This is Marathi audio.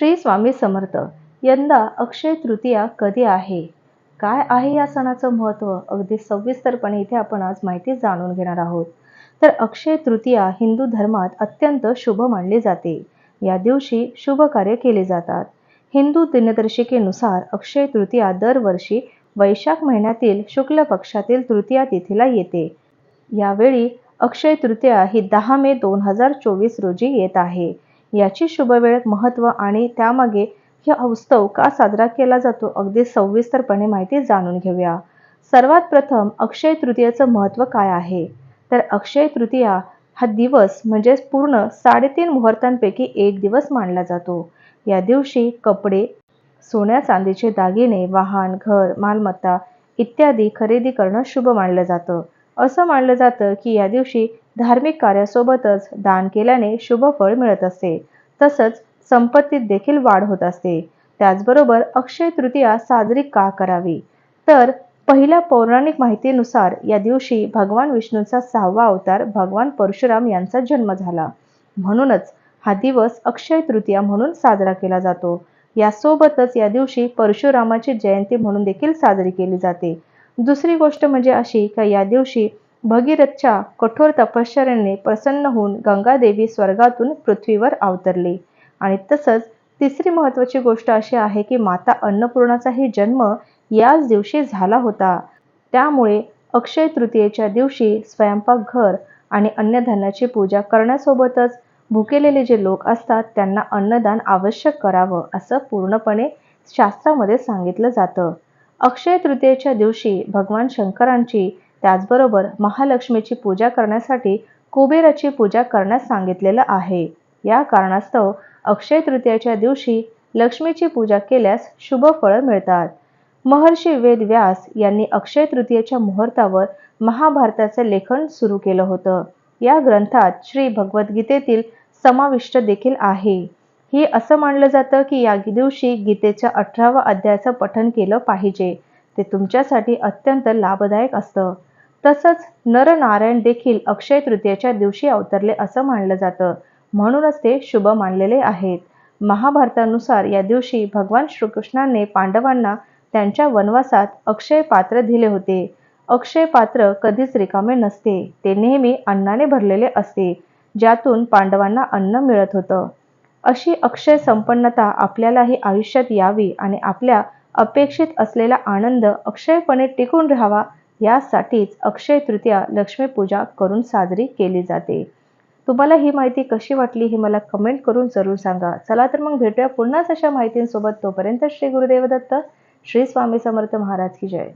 श्री स्वामी समर्थ. यंदा अक्षय तृतीया कधी आहे? काय आहे या सणाचं महत्त्व? अगदी सविस्तरपणे इथे आपण आज माहिती जाणून घेणार आहोत. तर अक्षय तृतीया हिंदू धर्मात अत्यंत शुभ मानली जाते. या दिवशी शुभ कार्य केले जातात. हिंदू दिनदर्शिकेनुसार अक्षय तृतीया दरवर्षी वैशाख महिन्यातील शुक्ल पक्षातील तृतीया तिथीला येते. यावेळी अक्षय तृतीया ही दहा मे दोन हजार चोवीस रोजी येत आहे. याची शुभवेळ महत्त्व आणि त्यामागे हा उत्सव का साजरा केला जातो अगदी सविस्तरपणे माहिती जाणून घेऊया. सर्वात प्रथम अक्षय तृतीयेचं महत्त्व काय आहे? तर अक्षय तृतीया हा दिवस म्हणजे पूर्ण साडेतीन मुहूर्तांपैकी एक दिवस मानला जातो. या दिवशी कपडे सोन्या चांदीचे दागिने वाहन घर मालमत्ता इत्यादी खरेदी करणं शुभ मानलं जातं. असं मानलं जातं की या दिवशी धार्मिक कार्यासोबतच दान केल्याने शुभ फळ मिळत असते. तसंच संपत्तीत देखील वाढ होत असते. त्याचबरोबर अक्षय तृतीया साजरी का करावी? तर पहिल्या पौराणिक माहितीनुसार या दिवशी भगवान विष्णूचा सहावा अवतार भगवान परशुराम यांचा जन्म झाला. म्हणूनच हा दिवस अक्षय तृतीया म्हणून साजरा केला जातो. यासोबतच या दिवशी परशुरामाची जयंती म्हणून देखील साजरी केली जाते. दुसरी गोष्ट म्हणजे अशी का या दिवशी भगीरथच्या कठोर तपश्चर्याने प्रसन्न होऊन गंगादेवी स्वर्गातून पृथ्वीवर अवतरली. आणि तसंच तिसरी महत्त्वाची गोष्ट अशी आहे की माता अन्नपूर्णाचाही जन्म याच दिवशी झाला होता. त्यामुळे अक्षय तृतीयेच्या दिवशी स्वयंपाकघर आणि अन्नधान्याची पूजा करण्यासोबतच भुकेलेले जे लोक असतात त्यांना अन्नदान आवश्यक करावं असं पूर्णपणे शास्त्रामध्ये सांगितलं जातं. अक्षय तृतीयेच्या दिवशी भगवान शंकरांची त्याचबरोबर महालक्ष्मीची पूजा करण्यासाठी कुबेराची पूजा करण्यास सांगितलेलं आहे. या कारणास्तव अक्षय तृतीयाच्या दिवशी लक्ष्मीची पूजा केल्यास शुभ फळं मिळतात. महर्षी वेद व्यास यांनी अक्षय तृतीयेच्या मुहूर्तावर महाभारताचं लेखन सुरू केलं होतं. या ग्रंथात श्री भगवद्गीतेतील समाविष्ट देखील आहे. ही असं मानलं जातं की या दिवशी गीतेच्या अठराव्या अध्यायाचं पठन केलं पाहिजे. ते तुमच्यासाठी अत्यंत लाभदायक असतं. तसंच नरनारायण देखील अक्षय तृतीयेच्या दिवशी अवतरले असं मानलं जातं. म्हणूनच ते शुभ मानलेले आहेत. महाभारतानुसार या दिवशी भगवान श्रीकृष्णाने पांडवांना त्यांच्या वनवासात अक्षय पात्र दिले होते. अक्षय पात्र कधीच रिकामे नसते. ते नेहमी अन्नाने भरलेले असते. ज्यातून पांडवांना अन्न मिळत होतं. अशी अक्षय संपन्नता आपल्यालाही आयुष्यात यावी आणि आपल्या अपेक्षित असलेला आनंद अक्षयपणे टिकून राहावा यासाठीच अक्षय तृतीया लक्ष्मीपूजा करून साजरी केली जाते. तुम्हाला ही माहिती कशी वाटली हे मला कमेंट करून जरूर सांगा. चला तर मग भेटूया पुन्हाच अशा माहितींसोबत. तोपर्यंत श्री गुरुदेव दत्त श्री स्वामी समर्थ महाराज की जय.